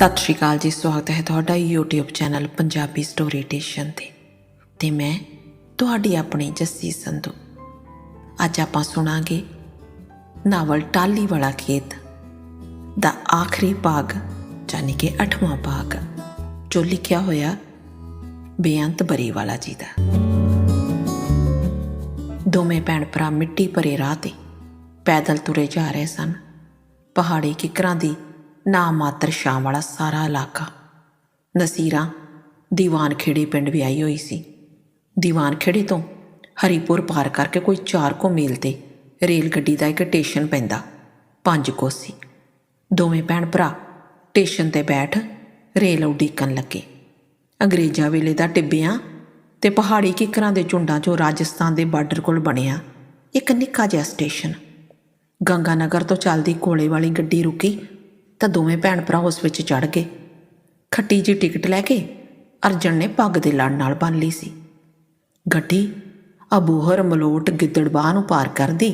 ਸਤਿ ਸ਼੍ਰੀ ਅਕਾਲ ਜੀ, ਸਵਾਗਤ ਹੈ ਤੁਹਾਡਾ YouTube channel Punjabi story station ਤੇ। ਤੇ ਮੈਂ ਤੁਹਾਡੀ ਆਪਣੀ ਜੱਸੀ ਸੰਧੂ। ਅੱਜ ਆਪਾਂ ਸੁਣਾਂਗੇ ਨਾਵਲ ਟਾਲੀ ਵਾਲਾ ਖੇਤ ਦਾ ਆਖਰੀ ਭਾਗ ਯਾਨੀ ਕਿ 8ਵਾਂ ਭਾਗ, ਜੋ ਲਿਖਿਆ ਹੋਇਆ ਬੇਅੰਤ ਬਰੀ ਵਾਲਾ ਜੀ ਦਾ। ਦੋਵੇਂ ਭੈਣ ਭਰਾ ਮਿੱਟੀ ਭਰੇ ਰਾਹ ਤੇ ਪੈਦਲ ਤੁਰੇ ਜਾ ਰਹੇ ਸਨ। ਪਹਾੜੀ ਕਿਕਰਾਂ ਦੀ ਨਾ ਮਾਤਰ ਛਾਂ ਵਾਲਾ ਸਾਰਾ ਇਲਾਕਾ। ਨਸੀਰਾ ਦੀਵਾਨ ਖੇੜੇ ਪਿੰਡ ਵਿਆਹੀ ਹੋਈ ਸੀ। ਦੀਵਾਨ ਖੇੜੇ ਤੋਂ ਹਰੀਪੁਰ ਪਾਰ ਕਰਕੇ ਕੋਈ 4 ਕੋ ਮੀਲ ਤੇ ਰੇਲ ਗੱਡੀ ਦਾ ਇੱਕ ਸਟੇਸ਼ਨ ਪੈਂਦਾ, ਪੰਜ ਕੋਸੀ ਦੋਵੇਂ ਭੈਣ ਭਰਾ ਸਟੇਸ਼ਨ ਤੇ ਬੈਠ ਰੇਲ ਉਡੀਕਣ ਲੱਗੇ। ਅੰਗਰੇਜ਼ਾਂ ਵੇਲੇ ਦਾ ਟਿੱਬਿਆਂ ਤੇ ਪਹਾੜੀ ਕਿਕਰਾਂ ਦੇ ਝੁੰਡਾਂ 'ਚੋਂ ਰਾਜਸਥਾਨ ਦੇ ਬਾਰਡਰ ਕੋਲ ਬਣਿਆ ਇੱਕ ਨਿੱਕਾ ਜਿਹਾ ਸਟੇਸ਼ਨ। ਗੰਗਾ ਨਗਰ ਤੋਂ ਚੱਲਦੀ ਕੋਲੇ ਵਾਲੀ ਗੱਡੀ ਰੁਕੀ ਤਾਂ ਦੋਵੇਂ ਭੈਣ ਭਰਾ ਉਸ ਵਿੱਚ ਚੜ ਗਏ। ਖੱਟੀ ਜੀ ਟਿਕਟ ਲੈ ਕੇ ਅਰਜਨ ਨੇ ਪੱਗ ਦੇ ਲੜ ਨਾਲ ਬੰਨ ਲਈ ਸੀ। ਗੱਡੀ ਅਬੂਹਰ ਮਲੋਟ ਗਿੱਦੜਬਾਹ ਨੂੰ ਪਾਰ ਕਰਦੀ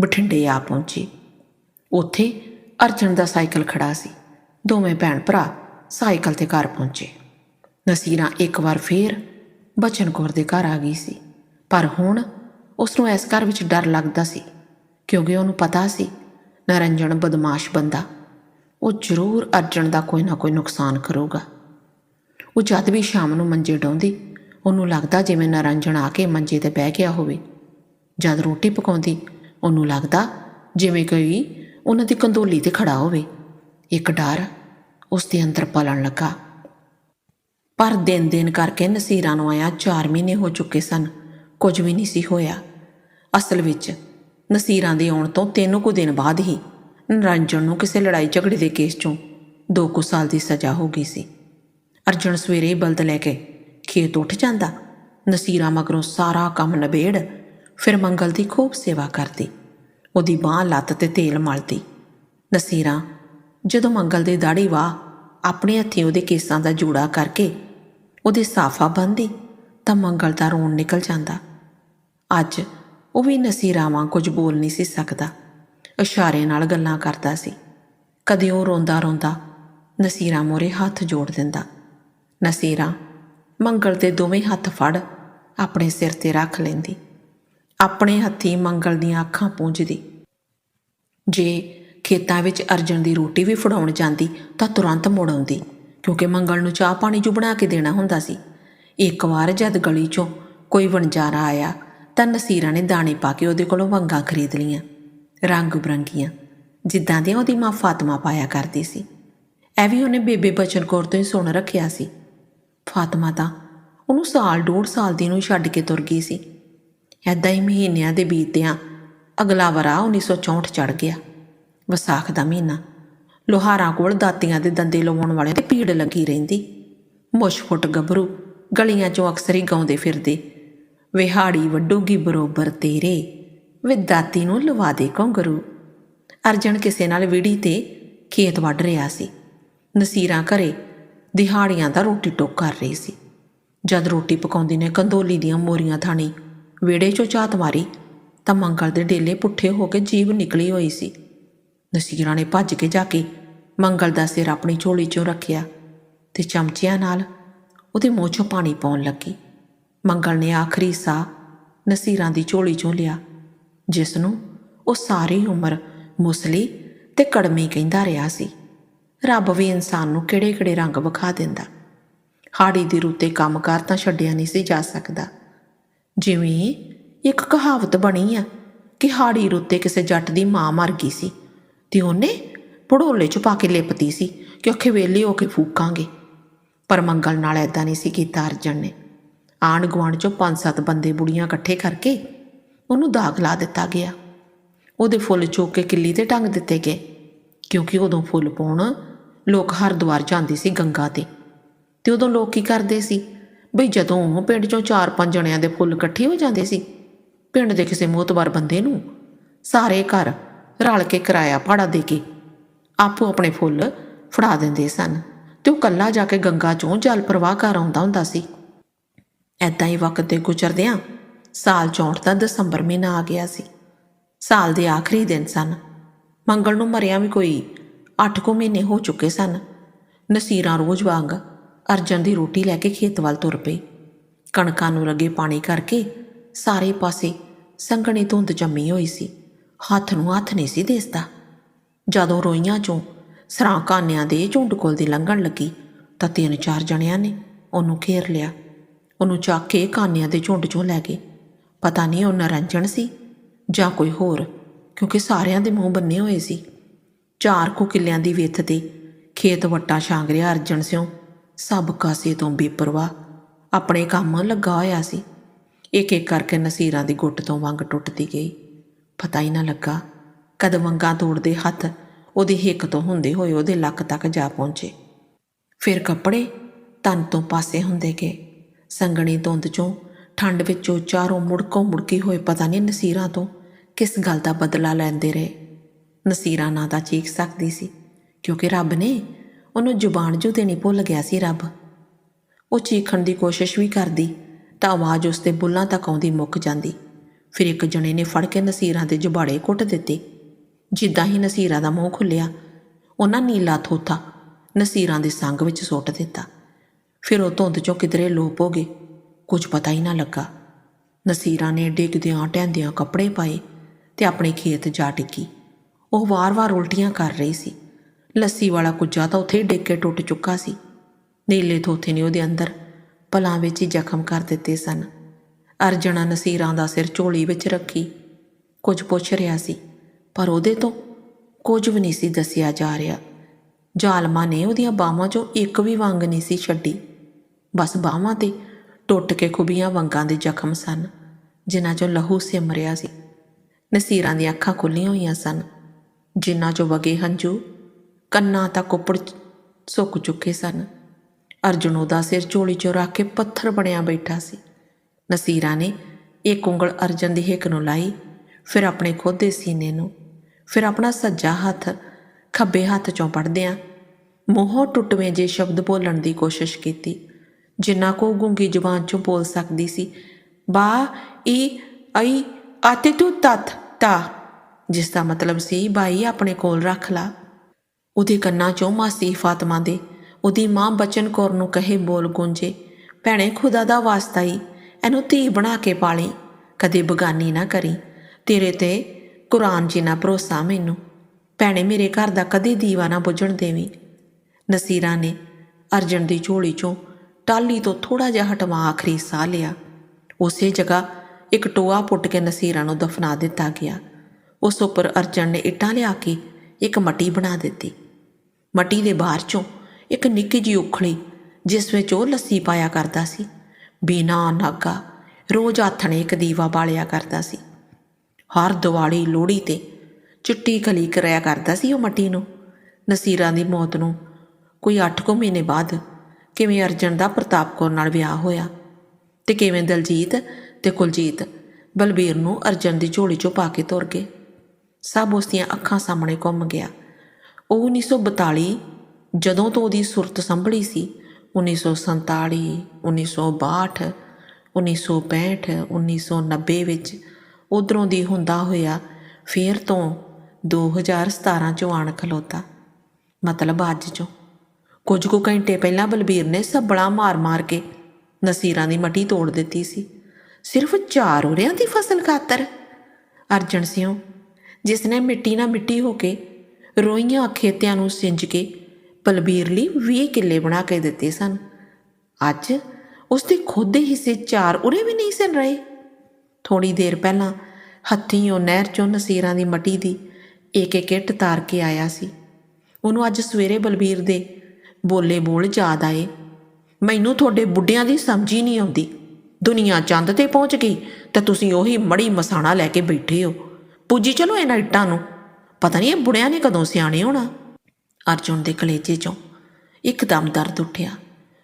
ਬਠਿੰਡੇ ਆ ਪਹੁੰਚੀ। ਉੱਥੇ ਅਰਜਨ ਦਾ ਸਾਈਕਲ ਖੜਾ ਸੀ। ਦੋਵੇਂ ਭੈਣ ਭਰਾ ਸਾਈਕਲ ਤੇ ਘਰ ਪਹੁੰਚੇ। ਨਸੀਰਾ ਇੱਕ ਵਾਰ ਫੇਰ ਬਚਨ ਕੌਰ ਦੇ ਘਰ ਆ ਗਈ ਸੀ। ਪਰ ਹੁਣ ਉਸ ਨੂੰ ਇਸ ਘਰ ਵਿੱਚ ਡਰ ਲੱਗਦਾ ਸੀ ਕਿਉਂਕਿ ਉਹਨੂੰ ਪਤਾ ਸੀ, ਨਰੰਜਨ ਬਦਮਾਸ਼ ਬੰਦਾ ਉਹ ਜ਼ਰੂਰ ਅਰਜਨ ਦਾ ਕੋਈ ਨਾ ਕੋਈ ਨੁਕਸਾਨ ਕਰੂਗਾ। ਉਹ ਜਦ ਵੀ ਸ਼ਾਮ ਨੂੰ ਮੰਜੇ ਡਾਉਂਦੀ ਉਹਨੂੰ ਲੱਗਦਾ ਜਿਵੇਂ ਨਰੰਜਨ ਆ ਕੇ ਮੰਜੇ ਤੇ ਬਹਿ ਗਿਆ ਹੋਵੇ। ਜਦ ਰੋਟੀ ਪਕਾਉਂਦੀ, ਉਹਨੂੰ ਲੱਗਦਾ ਜਿਵੇਂ ਕੋਈ ਉਹਨਾਂ ਦੀ ਕੰਦੋਲੀ ਤੇ ਖੜਾ ਹੋਵੇ। ਇੱਕ ਡਰ ਉਸ ਦੇ ਅੰਦਰ ਪਲਣ ਲੱਗਾ। ਪਰ ਦਿਨ ਦਿਨ ਕਰਕੇ ਨਸੀਰਾਂ ਨੂੰ ਆਇਆ 4 ਮਹੀਨੇ ਹੋ ਚੁੱਕੇ ਸਨ। ਕੁਝ ਵੀ ਨਹੀਂ ਸੀ ਹੋਇਆ। ਅਸਲ ਵਿੱਚ ਨਸੀਰਾਂ ਦੇ ਆਉਣ ਤੋਂ ਤਿੰਨ ਕੁ ਦਿਨ ਬਾਅਦ ਹੀ ਨਰੰਜਨ ਨੂੰ ਕਿਸੇ ਲੜਾਈ ਝਗੜੇ ਦੇ ਕੇਸ 'ਚੋਂ ਦੋ ਕੁ ਸਾਲ ਦੀ ਸਜ਼ਾ ਹੋ ਗਈ ਸੀ। ਅਰਜਨ ਸਵੇਰੇ ਬਲਦ ਲੈ ਕੇ ਖੇਤ ਉੱਠ ਜਾਂਦਾ। ਨਸੀਰਾਂ ਮਗਰੋਂ ਸਾਰਾ ਕੰਮ ਨਿਬੇੜ, ਫਿਰ ਮੰਗਲ ਦੀ ਖੂਬ ਸੇਵਾ ਕਰਦੀ। ਉਹਦੀ ਬਾਹ ਲੱਤ ਤੇ ਤੇਲ ਮਲਦੀ। ਨਸੀਰਾਂ, ਜਦੋਂ ਮੰਗਲ ਦੇ ਦਾੜੀ ਵਾਹ ਆਪਣੇ ਹੱਥੀਂ ਉਹਦੇ ਕੇਸਾਂ ਦਾ ਜੂੜਾ ਕਰਕੇ ਉਹਦੇ ਸਾਫਾ ਬੰਦੀ ਤਾਂ ਮੰਗਲ ਦਾ ਰੋਣ ਨਿਕਲ ਜਾਂਦਾ। ਅੱਜ ਉਹ ਵੀ ਨਸੀਰਾਵਾਂ ਕੁਝ ਬੋਲ ਨਹੀਂ ਸੀ ਸਕਦਾ। ਇਸ਼ਾਰੇ ਨਾਲ ਗੱਲਾਂ ਕਰਦਾ ਸੀ। ਕਦੇ ਉਹ ਰੋਂਦਾ ਰੋਂਦਾ ਨਸੀਰਾ ਮੋਰੇ ਹੱਥ ਜੋੜ ਦਿੰਦਾ। ਨਸੀਰਾ, ਮੰਗਲ ਦੇ ਦੋਵੇਂ ਹੱਥ ਫੜ ਆਪਣੇ ਸਿਰ ਤੇ ਰੱਖ ਲੈਂਦੀ। ਆਪਣੇ ਹੱਥੀ ਮੰਗਲ ਦੀਆਂ ਅੱਖਾਂ ਪੂੰਝਦੀ। ਜੇ ਖੇਤਾਂ ਵਿੱਚ ਅਰਜਨ ਦੀ ਰੋਟੀ ਵੀ ਫੜਾਉਣ ਜਾਂਦੀ ਤਾਂ ਤੁਰੰਤ ਮੁੜ ਆਉਂਦੀ, ਕਿਉਂਕਿ ਮੰਗਲ ਨੂੰ ਚਾਹ ਪਾਣੀ ਜੂ ਬਣਾ ਕੇ ਦੇਣਾ ਹੁੰਦਾ ਸੀ। ਇੱਕ ਵਾਰ ਜਦ ਗਲੀ 'ਚੋਂ ਕੋਈ ਵਣਜਾਰਾ ਆਇਆ ਤਾਂ ਨਸੀਰਾ ਨੇ ਦਾਣੇ ਪਾ ਕੇ ਉਹਦੇ ਕੋਲੋਂ ਵੰਗਾਂ ਖਰੀਦ ਲੀਆਂ ਰੰਗ ਬਰੰਗੀਆਂ, ਜਿੱਦਾਂ ਦੀਆਂ ਉਹਦੀ ਮਾਂ ਫਾਤਮਾ ਪਾਇਆ ਕਰਦੀ ਸੀ। ਐ ਵੀ ਉਹਨੇ ਬੇਬੇ ਬਚਨ ਕੌਰ ਤੋਂ ਹੀ ਸੁਣ ਰੱਖਿਆ ਸੀ। ਫਾਤਮਾ ਤਾਂ ਉਹਨੂੰ ਸਾਲ ਡੂਢ ਸਾਲ ਦੀ ਨੂੰ ਛੱਡ ਕੇ ਤੁਰ ਗਈ ਸੀ। ਐਦਾਂ ਹੀ ਮਹੀਨਿਆਂ ਦੇ ਬੀਤਦਿਆਂ ਅਗਲਾ ਵਰਾ 1964 ਚੜ ਗਿਆ। ਵਿਸਾਖ ਦਾ ਮਹੀਨਾ, ਲੋਹਾਰਾਂ ਕੋਲ ਦਾਤੀਆਂ ਦੇ ਦੰਦੇ ਲਵਾਉਣ ਵਾਲੇ ਤੇ ਪੀੜ ਲੱਗੀ ਰਹਿੰਦੀ। ਮੁਸ਼ਫੁੱਟ ਗੱਭਰੂ, ਗਲੀਆਂ 'ਚੋਂ ਅਕਸਰ ਹੀ ਗਾਉਂਦੇ ਫਿਰਦੇ। ਵਿਹਾੜੀ ਵੱਡੂਗੀ ਬਰੋਬਰ ਤੇਰੇ। ਵੇ ਦਾਤੀ ਨੂੰ ਲਵਾ ਦੇ ਘੁੰਗਰੂ ਅਰਜਨ ਕਿਸੇ ਨਾਲ ਵਿੜੀ ਤੇ ਖੇਤ ਵੱਢ ਰਿਹਾ ਸੀ। ਨਸੀਰਾਂ ਘਰੇ ਦਿਹਾੜੀਆਂ ਦਾ ਰੋਟੀ ਟੋਕ ਕਰ ਰਹੀ ਸੀ। ਜਦ ਰੋਟੀ ਪਕਾਉਂਦੀ ਨੇ ਕੰਦੋਲੀ ਦੀਆਂ ਮੋਰੀਆਂ ਥਾਣੀ ਵਿਹੜੇ 'ਚੋਂ ਝਾਤ ਮਾਰੀ, ਤਾਂ ਮੰਗਲ ਦੇ ਡੇਲੇ ਪੁੱਠੇ ਹੋ ਕੇ ਜੀਵ ਨਿਕਲੀ ਹੋਈ ਸੀ। ਨਸੀਰਾਂ ਨੇ ਭੱਜ ਕੇ ਜਾ ਕੇ ਮੰਗਲ ਦਾ ਸਿਰ ਆਪਣੀ ਝੋਲੀ 'ਚੋਂ ਰੱਖਿਆ ਤੇ ਚਮਚਿਆਂ ਨਾਲ ਉਹਦੇ ਮੂੰਹ 'ਚੋਂ ਪਾਣੀ ਪਾਉਣ ਲੱਗੀ। ਮੰਗਲ ਨੇ ਆਖਰੀ ਸਾਹ ਨਸੀਰਾਂ ਦੀ ਝੋਲੀ 'ਚੋਂ ਲਿਆ। ਜਿਸ ਨੂੰ ਉਹ ਸਾਰੀ ਉਮਰ ਮੁਸਲੀ ਤੇ ਕੜਮੀ ਕਹਿੰਦਾ ਰਿਹਾ ਸੀ। ਰੱਬ ਵੀ ਇਨਸਾਨ ਨੂੰ ਕਿਹੜੇ-ਕਿਹੜੇ ਰੰਗ ਵਿਖਾ ਦਿੰਦਾ। ਹਾੜੀ ਦੀ ਰੁੱਤੇ ਕੰਮਕਾਰ ਤਾਂ ਛੱਡਿਆ ਨਹੀਂ ਸੀ ਜਾ ਸਕਦਾ। ਜਿਵੇਂ ਇੱਕ ਕਹਾਵਤ ਬਣੀ ਆ ਕਿ ਹਾੜੀ ਰੁੱਤੇ ਕਿਸੇ ਜੱਟ ਦੀ ਮਾਂ ਮਰ ਗਈ ਸੀ ਤੇ ਉਹਨੇ ਪੜੋਲੇ ਚ ਪਾ ਕੇ ਲਿਪਤੀ ਸੀ ਕਿ ਔਖੇ ਵੇਲੇ ਹੋ ਕੇ ਫੂਕਾਂਗੇ। ਪਰ ਮੰਗਲ ਨਾਲ ਐਦਾਂ ਨਹੀਂ ਸੀ ਕੀਤਾ ਅਰਜਨ ਨੇ। ਆਂਢ ਗੁਆਂਢ ਚੋਂ ਪੰਜ ਸੱਤ ਬੰਦੇ ਬੁੜੀਆਂ ਇਕੱਠੇ ਕਰਕੇ ਉਹਨੂੰ ਦਾਗ ਲਾ ਦਿੱਤਾ ਗਿਆ। ਉਹਦੇ ਫੁੱਲ ਚੋਕ ਕੇ ਕਿੱਲੀ ਤੇ ਟੰਗ ਦਿੱਤੇ ਗਏ, ਕਿਉਂਕਿ ਉਦੋਂ ਫੁੱਲ ਪਾਉਣ ਲੋਕ ਹਰਦੁਆਰ ਜਾਂਦੇ ਸੀ ਗੰਗਾ ਤੇ। ਤੇ ਉਦੋਂ ਲੋਕ ਕੀ ਕਰਦੇ ਸੀ? ਬਈ ਜਦੋਂ ਉਹ ਪਿੰਡ ਚੋਂ ਚਾਰ ਪੰਜ ਜਣਿਆਂ ਦੇ ਫੁੱਲ ਇਕੱਠੇ ਹੋ ਜਾਂਦੇ ਸੀ, ਪਿੰਡ ਦੇ ਕਿਸੇ ਮੋਤਬਰ ਬੰਦੇ ਨੂੰ ਸਾਰੇ ਘਰ ਰਲ ਕੇ ਕਿਰਾਇਆ ਭਾੜਾ ਦੇ ਕੇ ਆਪੋ ਆਪਣੇ ਫੁੱਲ ਫੜਾ ਦਿੰਦੇ ਸਨ ਤੇ ਉਹ ਕੱਲਾ ਜਾ ਕੇ ਗੰਗਾ ਚੋਂ ਜਲ ਪ੍ਰਵਾਹ ਕਰ ਆਉਂਦਾ ਹੁੰਦਾ ਸੀ। ਐਦਾਂ ਹੀ ਵਕਤ ਦੇ ਗੁਜ਼ਰਦਿਆਂ ਸਾਲ 64 ਦਾ ਦਸੰਬਰ ਮਹੀਨਾ ਆ ਗਿਆ ਸੀ। ਸਾਲ ਦੇ ਆਖਰੀ ਦਿਨ ਸਨ। ਮੰਗਲ ਨੂੰ ਮਰਿਆ ਵੀ ਕੋਈ 8 ਕੁ ਮਹੀਨੇ ਹੋ ਚੁੱਕੇ ਸਨ। ਨਸੀਰਾਂ ਰੋਜ਼ ਵਾਂਗ ਅਰਜਨ ਦੀ ਰੋਟੀ ਲੈ ਕੇ ਖੇਤ ਵੱਲ ਤੁਰ ਪਈ। ਕਣਕਾਂ ਨੂੰ ਲੱਗੇ ਪਾਣੀ ਕਰਕੇ ਸਾਰੇ ਪਾਸੇ ਸੰਘਣੀ ਧੁੰਦ ਜੰਮੀ ਹੋਈ ਸੀ। ਹੱਥ ਨੂੰ ਹੱਥ ਨਹੀਂ ਸੀ ਦਿਸਦਾ। ਜਦੋਂ ਰੋਈਆਂ ਚੋਂ ਸਰਾਂ ਕਾਨਿਆਂ ਦੇ ਝੁੰਡ ਕੋਲ ਦੀ ਲੰਘਣ ਲੱਗੀ ਤਾਂ ਤਿੰਨ ਚਾਰ ਜਣਿਆਂ ਨੇ ਉਹਨੂੰ ਘੇਰ ਲਿਆ। ਉਹਨੂੰ ਚੱਕ ਕੇ ਕਾਨਿਆਂ ਦੇ ਝੁੰਡ ਚੋਂ ਲੈ ਗਏ। ਪਤਾ ਨਹੀਂ ਉਹ ਨਰੰਜਣ ਸੀ ਜਾਂ ਕੋਈ ਹੋਰ, ਕਿਉਂਕਿ ਸਾਰਿਆਂ ਦੇ ਮੂੰਹ ਬੰਨੇ ਹੋਏ ਸੀ। ਚਾਰ ਕੁ ਕਿੱਲਿਆਂ ਦੀ ਵਿੱਥ ਤੇ ਖੇਤ ਵੱਟਾ ਛਾਂਗ ਰਿਹਾ ਅਰਜਨ ਸਿਓ ਸਭ ਕਾਸੇ ਤੋਂ ਬੇਪਰਵਾਹ ਆਪਣੇ ਕੰਮ ਲੱਗਾ ਹੋਇਆ ਸੀ। ਇੱਕ ਇੱਕ ਕਰਕੇ ਨਸੀਰਾਂ ਦੀ ਗੁੱਟ ਤੋਂ ਵੰਗ ਟੁੱਟਦੀ ਗਈ। ਪਤਾ ਹੀ ਨਾ ਲੱਗਾ ਕਦ ਵੰਗਾਂ ਤੋੜਦੇ ਹੱਥ ਉਹਦੀ ਹਿੱਕ ਤੋਂ ਹੁੰਦੇ ਹੋਏ ਉਹਦੇ ਲੱਕ ਤੱਕ ਜਾ ਪਹੁੰਚੇ। ਫਿਰ ਕੱਪੜੇ ਤਨ ਤੋਂ ਪਾਸੇ ਹੁੰਦੇ ਗਏ। ਸੰਗਣੀ ਧੁੰਦ ਚੋਂ ਠੰਡ ਵਿੱਚੋਂ ਚਾਰੋਂ ਮੁੜਕੋਂ ਮੁੜਕੀ ਹੋਏ ਪਤਾ ਨਹੀਂ ਨਸੀਰਾਂ ਤੋਂ ਕਿਸ ਗੱਲ ਦਾ ਬਦਲਾ ਲੈਂਦੇ ਰਹੇ। ਨਸੀਰਾਂ ਨਾ ਤਾਂ ਚੀਖ ਸਕਦੀ ਸੀ, ਕਿਉਂਕਿ ਰੱਬ ਨੇ ਉਹਨੂੰ ਜ਼ੁਬਾਨ ਜੂ ਦੇਣੀ ਭੁੱਲ ਗਿਆ ਸੀ ਰੱਬ। ਉਹ ਚੀਖਣ ਦੀ ਕੋਸ਼ਿਸ਼ ਵੀ ਕਰਦੀ, ਤਾਂ ਆਵਾਜ਼ ਉਸਦੇ ਬੁੱਲਾਂ ਤੱਕ ਆਉਂਦੀ ਮੁੱਕ ਜਾਂਦੀ। ਫਿਰ ਇੱਕ ਜਣੇ ਨੇ ਫੜ ਕੇ ਨਸੀਰਾਂ ਦੇ ਜੁਬਾੜੇ ਕੁੱਟ ਦਿੱਤੇ। ਜਿੱਦਾਂ ਹੀ ਨਸੀਰਾਂ ਦਾ ਮੂੰਹ ਖੁੱਲਿਆ ਉਹਨਾਂ ਨੀਲਾ ਥੋਥਾ ਨਸੀਰਾਂ ਦੇ ਸੰਗ ਵਿੱਚ ਸੁੱਟ ਦਿੱਤਾ। ਫਿਰ ਉਹ ਧੁੰਦ ਚੋਂ ਕਿਧਰੇ ਲੋਪ ਹੋ ਗਏ। ਕੁਝ ਪਤਾ ਹੀ ਨਾ ਲੱਗਾ। ਨਸੀਰਾਂ ਨੇ ਡਿੱਗਦਿਆਂ ਟਹਿੰਦਿਆਂ ਕੱਪੜੇ ਪਾਏ ਤੇ ਆਪਣੇ ਖੇਤ ਜਾ ਟਿੱਕੀ ਉਹ ਵਾਰ-ਵਾਰ ਉਲਟੀਆਂ ਕਰ ਰਹੀ ਸੀ। ਲੱਸੀ ਵਾਲਾ ਕੁੱਜਾ ਤਾਂ ਉੱਥੇ ਹੀ ਡਿੱਗ ਕੇ ਟੁੱਟ ਚੁੱਕਾ ਸੀ। ਨੀਲੇ ਥੋਥੇ ਨੇ ਉਹਦੇ ਅੰਦਰ ਪਲਾਂ ਵਿੱਚ ਹੀ ਜ਼ਖਮ ਕਰ ਦਿੱਤੇ ਸਨ। ਅਰਜਣਾ ਨਸੀਰਾਂ ਦਾ ਸਿਰ ਝੋਲੀ ਵਿੱਚ ਰੱਖੀ। ਕੁਝ ਪੁੱਛ ਰਿਹਾ ਸੀ, ਪਰ ਉਹਦੇ ਤੋਂ ਕੁਝ ਵੀ ਨਹੀਂ ਸੀ ਦੱਸਿਆ ਜਾ ਰਿਹਾ। ਜ਼ਾਲਮਾਂ ਨੇ ਉਹਦੀਆਂ ਬਾਹਾਂ 'ਚੋਂ ਇੱਕ ਵੀ ਵੰਗ ਨਹੀਂ ਸੀ ਛੱਡੀ। ਬਸ ਬਾਹਾਂ ਤੇ ਟੁੱਟ ਕੇ ਖੁਬੀਆਂ ਵੰਗਾਂ ਦੇ ਜ਼ਖਮ ਸਨ, ਜਿਨ੍ਹਾਂ 'ਚੋਂ ਲਹੂ ਸਿਮ ਰਿਹਾ ਸੀ। ਨਸੀਰਾਂ ਦੀਆਂ ਅੱਖਾਂ ਖੁੱਲੀਆਂ ਹੋਈਆਂ ਸਨ, ਜਿਨ੍ਹਾਂ 'ਚੋਂ ਵਗੇ ਹੰਝੂ, ਕੰਨਾਂ ਤੱਕ ਉੱਪੜ ਸੁੱਕ ਚੁੱਕੇ ਸਨ। ਅਰਜੁਨ ਉਹਦਾ ਸਿਰ ਝੋਲੀ 'ਚੋਂ ਰੱਖ ਕੇ ਪੱਥਰ ਬਣਿਆ ਬੈਠਾ ਸੀ। ਨਸੀਰਾਂ ਨੇ ਇੱਕ ਉਂਗਲ ਅਰਜਨ ਦੀ ਹਿੱਕ ਨੂੰ ਲਾਈ, ਫਿਰ ਆਪਣੇ ਖੁਦ ਦੇ ਸੀਨੇ ਨੂੰ, ਫਿਰ ਆਪਣਾ ਸੱਜਾ ਹੱਥ ਖੱਬੇ ਹੱਥ 'ਚੋਂ ਪੜਦਿਆਂ ਮੂੰਹੋਂ ਟੁੱਟਵੇਂ ਜੇ ਸ਼ਬਦ ਬੋਲਣ ਦੀ ਕੋਸ਼ਿਸ਼ ਕੀਤੀ। ਜਿੰਨਾ ਕੋ ਗੁੰਗੀ ਜ਼ੁਬਾਨ 'ਚੋਂ ਬੋਲ ਸਕਦੀ ਸੀ। ਬਾ, ਈ ਆਈ ਆਤੇ ਤੂੰ ਤਤ, ਤਾ। ਜਿਸ ਦਾ ਮਤਲਬ ਸੀ, ਬਾਈ, ਆਪਣੇ ਕੋਲ ਰੱਖ ਲਾ। ਉਹਦੇ ਕੰਨਾਂ 'ਚੋਂ ਮਾਸੀ ਫਾਤਮਾ ਦੇ, ਉਹਦੀ ਮਾਂ ਬਚਨ ਕੌਰ ਨੂੰ ਕਹੇ ਬੋਲ ਗੁੰਜੇ, ਭੈਣੇ, ਖੁਦਾ ਦਾ ਵਾਸਤਾ ਹੀ ਇਹਨੂੰ ਧੀ ਬਣਾ ਕੇ ਪਾਲੀ। ਕਦੇ ਬਗਾਨੀ ਨਾ ਕਰੀ। ਤੇਰੇ ਤੇ ਕੁਰਾਨ ਜੀ ਨਾ ਭਰੋਸਾ ਮੈਨੂੰ। ਭੈਣੇ, ਮੇਰੇ ਘਰ ਦਾ ਕਦੇ ਦੀਵਾ ਨਾ ਬੁਝਣ ਦੇਵੀਂ। ਨਸੀਰਾ ਨੇ ਅਰਜਨ ਦੀ ਝੋਲੀ 'ਚੋਂ ਟਾਲੀ ਤੋਂ ਥੋੜਾ ਜਿਹਾ ਹਟਵਾ ਆਖਰੀ ਸਾਹ ਲਿਆ। ਉਸੇ ਜਗ੍ਹਾ ਇੱਕ ਟੋਆ ਪੁੱਟ ਕੇ ਨਸੀਰਾਂ ਨੂੰ ਦਫਨਾ ਦਿੱਤਾ ਗਿਆ। ਉਸ ਉੱਪਰ ਅਰਜਨ ਨੇ ਇੱਟਾਂ ਲਿਆ ਕੇ ਇੱਕ ਮੱਟੀ ਬਣਾ ਦਿੱਤੀ। ਮੱਟੀ ਦੇ ਬਾਹਰ ਚੋਂ ਇੱਕ ਨਿੱਕੀ ਜਿਹੀ ਉਖਲੀ, ਜਿਸ ਵਿੱਚ ਉਹ ਲੱਸੀ ਪਾਇਆ ਕਰਦਾ ਸੀ, ਬਿਨਾ ਨਾਗਾ ਰੋਜ਼ ਆਥਣੇ ਇੱਕ ਦੀਵਾ ਬਾਲਿਆ ਕਰਦਾ ਸੀ। ਹਰ ਦਿਵਾਲੀ ਲੋਹੜੀ ਤੇ ਚਿੱਟੀ ਕਲੀ ਕਰਿਆ ਕਰਦਾ ਸੀ ਉਹ ਮੱਟੀ ਨੂੰ। ਨਸੀਰਾਂ ਦੀ ਮੌਤ ਨੂੰ ਕੋਈ 8 ਕੁ ਮਹੀਨੇ ਬਾਅਦ ਕਿਵੇਂ ਅਰਜਨ ਦਾ ਪ੍ਰਤਾਪ ਕੌਰ ਨਾਲ ਵਿਆਹ ਹੋਇਆ ਤੇ ਕਿਵੇਂ ਦਲਜੀਤ ਤੇ ਕੁਲਜੀਤ ਬਲਬੀਰ ਨੂੰ ਅਰਜਨ ਦੀ ਝੋਲੀ 'ਚੋਂ ਪਾ ਕੇ ਤੁਰ ਗਏ। ਸਭ ਉਸ ਦੀਆਂ ਅੱਖਾਂ ਸਾਹਮਣੇ ਘੁੰਮ ਗਿਆ। ਉਹ 1942 ਜਦੋਂ ਤੋਂ ਉਹਦੀ ਸੁਰਤ ਸੰਭਲੀ ਸੀ 1947 1962 1965 1990 ਵਿੱਚ ਉਧਰੋਂ ਦੀ ਹੁੰਦਾ ਹੋਇਆ ਫੇਰ ਤੋਂ 2017 ਚੋਂ ਆਣ ਖਲੋਤਾ। ਮਤਲਬ ਅੱਜ ਚੋਂ। ਕੁਝ ਕੁ ਘੰਟੇ ਪਹਿਲਾਂ ਬਲਬੀਰ ਨੇ ਸੱਬਲਾ ਮਾਰ-ਮਾਰ ਕੇ ਨਸੀਰਾਂ ਦੀ ਮੱਟੀ ਤੋੜ ਦਿੱਤੀ ਸੀ। ਸਿਰਫ ਚਾਰ ਉਰਿਆਂ ਦੀ ਫਸਲ ਖਾਤਰ। ਅਰਜਨ ਸਿੰਘ ਜਿਸ ਨੇ ਮਿੱਟੀ ਨਾਲ ਮਿੱਟੀ ਹੋ ਕੇ ਰੋਈਆਂ ਖੇਤਿਆਂ ਨੂੰ ਸਿੰਜ ਕੇ ਬਲਬੀਰ ਲਈ 20 ਕਿੱਲੇ ਬਣਾ ਕੇ ਦਿੱਤੇ ਸਨ, ਅੱਜ ਉਸ ਦੇ ਖੁਦ ਦੇ ਹਿੱਸੇ ਚਾਰ ਉਰੇ ਵੀ ਨਹੀਂ ਸਨ ਰਹੇ। ਥੋੜੀ ਦੇਰ ਪਹਿਲਾਂ ਹੱਥੀਂ ਉਹ ਨਹਿਰ ਚੋਂ ਨਸੀਰਾਂ ਦੀ ਮੱਟੀ ਦੀ ਇੱਕ ਇੱਕ ਇੱਟ ਤਾਰ ਕੇ ਆਇਆ ਸੀ। ਉਹਨੂੰ ਅੱਜ ਸਵੇਰੇ ਬਲਬੀਰ ਦੇ ਬੋਲੇ ਬੋਲ ਯਾਦ ਆਏ। ਮੈਨੂੰ ਤੁਹਾਡੇ ਬੁੱਢਿਆਂ ਦੀ ਸਮਝ ਹੀ ਨਹੀਂ ਆਉਂਦੀ। ਦੁਨੀਆ ਚੰਦ ਤੇ ਪਹੁੰਚ ਗਈ, ਤਾਂ ਤੁਸੀਂ ਉਹੀ ਮੜੀ ਮਸਾਣਾ ਲੈ ਕੇ ਬੈਠੇ ਹੋ। ਪੂਜੀ ਚਲੋ ਇਹਨਾਂ ਇੱਟਾਂ ਨੂੰ। ਪਤਾ ਨਹੀਂ ਇਹ ਬੁੜਿਆਂ ਨੇ ਕਦੋਂ ਸਿਆਣੇ ਹੋਣਾ। ਅਰਜੁਨ ਦੇ ਕਲੇਜੇ ਚੋਂ ਇੱਕਦਮ ਦਰਦ ਉੱਠਿਆ।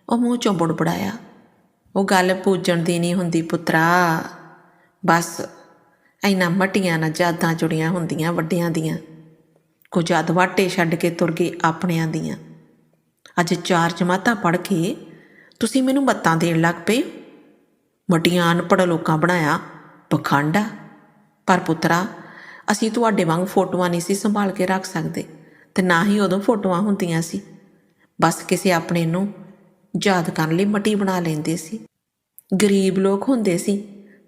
ਉਹ ਮੂੰਹ ਚੋਂ ਬੁੜਬੜਾਇਆ। ਉਹ ਗੱਲ ਪੂਜਣ ਦੀ ਨਹੀਂ ਹੁੰਦੀ ਪੁੱਤਰਾ। ਬਸ ਐਨਾ ਮਟੀਆਂ ਨਾ ਜਾਦਾਂ ਜੁੜੀਆਂ ਹੁੰਦੀਆਂ ਵੱਡਿਆਂ ਦੀਆਂ। ਕੁਝ ਅਦਵਾਟੇ ਛੱਡ ਕੇ ਤੁਰ ਗਏ ਆਪਣਿਆਂ ਦੀਆਂ। ਅੱਜ ਚਾਰ ਜਮਾਤਾਂ ਪੜ੍ਹ ਕੇ ਤੁਸੀਂ ਮੈਨੂੰ ਮੱਤਾਂ ਦੇਣ ਲੱਗ ਪਏ। ਮਟੀਆਂ ਅਨਪੜ੍ਹ ਲੋਕਾਂ ਬਣਾਇਆ, ਪਖੰਡਾ ਪਰ ਪੁੱਤਰਾ, ਅਸੀਂ ਤੁਹਾਡੇ ਵਾਂਗ ਫੋਟੋਆਂ ਨਹੀਂ ਸੀ ਸੰਭਾਲ ਕੇ ਰੱਖ ਸਕਦੇ ਤੇ ਨਾ ਹੀ ਉਦੋਂ ਫੋਟੋਆਂ ਹੁੰਦੀਆਂ ਸੀ। ਬਸ ਕਿਸੇ ਆਪਣੇ ਨੂੰ ਯਾਦ ਕਰਨ ਲਈ ਮਟੀ ਬਣਾ ਲੈਂਦੇ ਸੀ। ਗਰੀਬ ਲੋਕ ਹੁੰਦੇ ਸੀ,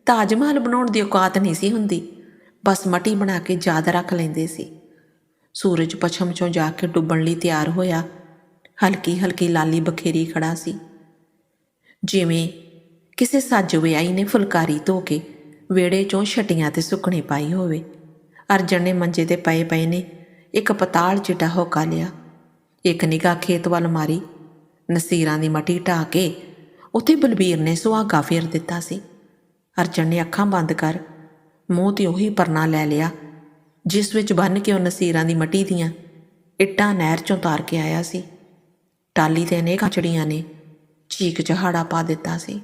ਤਾਜ ਮਹਿਲ ਬਣਾਉਣ ਦੀ ਔਕਾਤ ਨਹੀਂ ਸੀ ਹੁੰਦੀ। ਬਸ ਮਟੀ ਬਣਾ ਕੇ ਯਾਦ ਰੱਖ ਲੈਂਦੇ ਸੀ। ਸੂਰਜ ਪਛਮ ਚੋਂ ਜਾ ਕੇ ਡੁੱਬਣ ਲਈ ਤਿਆਰ ਹੋਇਆ। ਹਲਕੀ ਹਲਕੀ ਲਾਲੀ ਬਖੇਰੀ ਖੜਾ ਸੀ। ਜਿਵੇਂ ਕਿਸੇ ਸੱਜ ਵਿਆਹੀ ਨੇ ਫੁਲਕਾਰੀ ਧੋ ਕੇ ਵਿਹੜੇ ਚੋਂ ਛਟੀਆਂ ਤੇ ਸੁੱਕਣੇ ਪਾਈ ਹੋਵੇ। ਅਰਜਨ ਨੇ ਮੰਜੇ ਤੇ ਪਏ ਪਏ ਨੇ, ਇੱਕ ਪਤਾਲ ਚਿੱਟਾ ਹੋਕਾ ਲਿਆ। ਇੱਕ ਨਿਗਾਹ ਖੇਤ ਵੱਲ ਮਾਰੀ। ਨਸੀਰਾਂ ਦੀ ਮਟੀ ਢਾ ਕੇ ਉੱਥੇ ਬਲਬੀਰ ਨੇ ਸੁਹਾਗਾ ਫੇਰ ਦਿੱਤਾ ਸੀ। ਅਰਜਨ ਨੇ ਅੱਖਾਂ ਬੰਦ ਕਰ ਮੂੰਹ ਤੇ ਉਹੀ ਪਰਨਾ ਲੈ ਲਿਆ, ਜਿਸ ਵਿੱਚ ਬੰਨ ਕੇ ਉਹ ਨਸੀਰਾਂ ਦੀ ਮਟੀ ਦੀਆਂ ਇੱਟਾਂ ਨਹਿਰ ਚੋਂ ਤਾਰ ਕੇ ਆਇਆ ਸੀ। ਟਾਲੀ ਤੇ ਅਨੇਕਾਂ ਚੜੀਆਂ ਨੇ, ਚੀਕ ਜਹਾੜਾ ਪਾ ਦਿੱਤਾ ਸੀ।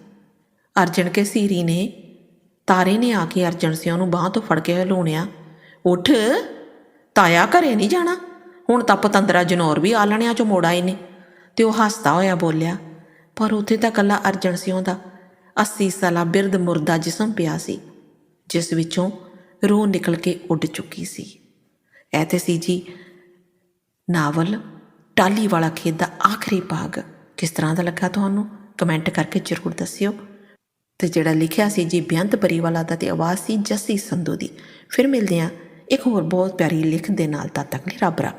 ਅਰਜਨ ਕੇ ਸੀਰੀ ਨੇ, ਤਾਰੇ ਨੇ ਆ ਕੇ ਅਰਜਨ ਸਿਉ ਨੂੰ ਬਾਹ ਤੋਂ ਫੜ ਕੇ ਹਲੂਣਿਆ ਉੱਠ, ਤਾਇਆ ਘਰੇ ਨਹੀਂ ਜਾਣਾ? ਹੁਣ ਤਾਂ ਪਤੰਦਰਾ ਜਨੌਰ ਵੀ ਆਲਣਿਆਂ ਚੋਂ ਮੋੜ ਆਏ ਨੇ। ਤੇ ਉਹ ਹੱਸਦਾ ਹੋਇਆ ਬੋਲਿਆ, ਪਰ ਉੱਥੇ ਤਾਂ ਕੱਲਾ ਅਰਜਨ ਸਿਉ ਦਾ 80 ਸਾਲਾ ਬਿਰਦ ਮੁਰਦਾ ਜਿਸਮ ਪਿਆ ਸੀ, ਜਿਸ ਵਿੱਚੋਂ ਰੂਹ ਨਿਕਲ ਕੇ ਉੱਡ ਚੁੱਕੀ ਸੀ। ਇਹ ਤੇ ਸੀ ਜੀ, ਨਾਵਲ ਟਾਲੀ ਵਾਲਾ ਖੇਤ ਦਾ ਆਖਰੀ ਭਾਗ ਕਿਸ ਤਰ੍ਹਾਂ ਦਾ ਲੱਗਾ ਤੁਹਾਨੂੰ? ਕਮੈਂਟ ਕਰਕੇ ਜ਼ਰੂਰ ਦੱਸਿਓ। ਤੇ ਜਿਹੜਾ ਲਿਖਿਆ ਸੀ ਜੀ, ਬੇਅੰਤ ਪਰੀਵਾਲਾ ਦਾ ਤੇ ਆਵਾਜ਼ ਸੀ ਜੱਸੀ ਸੰਧੂ ਦੀ। ਫਿਰ ਮਿਲਦੇ ਹਾਂ ਇੱਕ ਹੋਰ ਬਹੁਤ ਪਿਆਰੀ ਲਿਖ ਦੇ ਨਾਲ ਤਦ ਤੱਕ ਲਈ ਰੱਬ ਰੱਖਾ।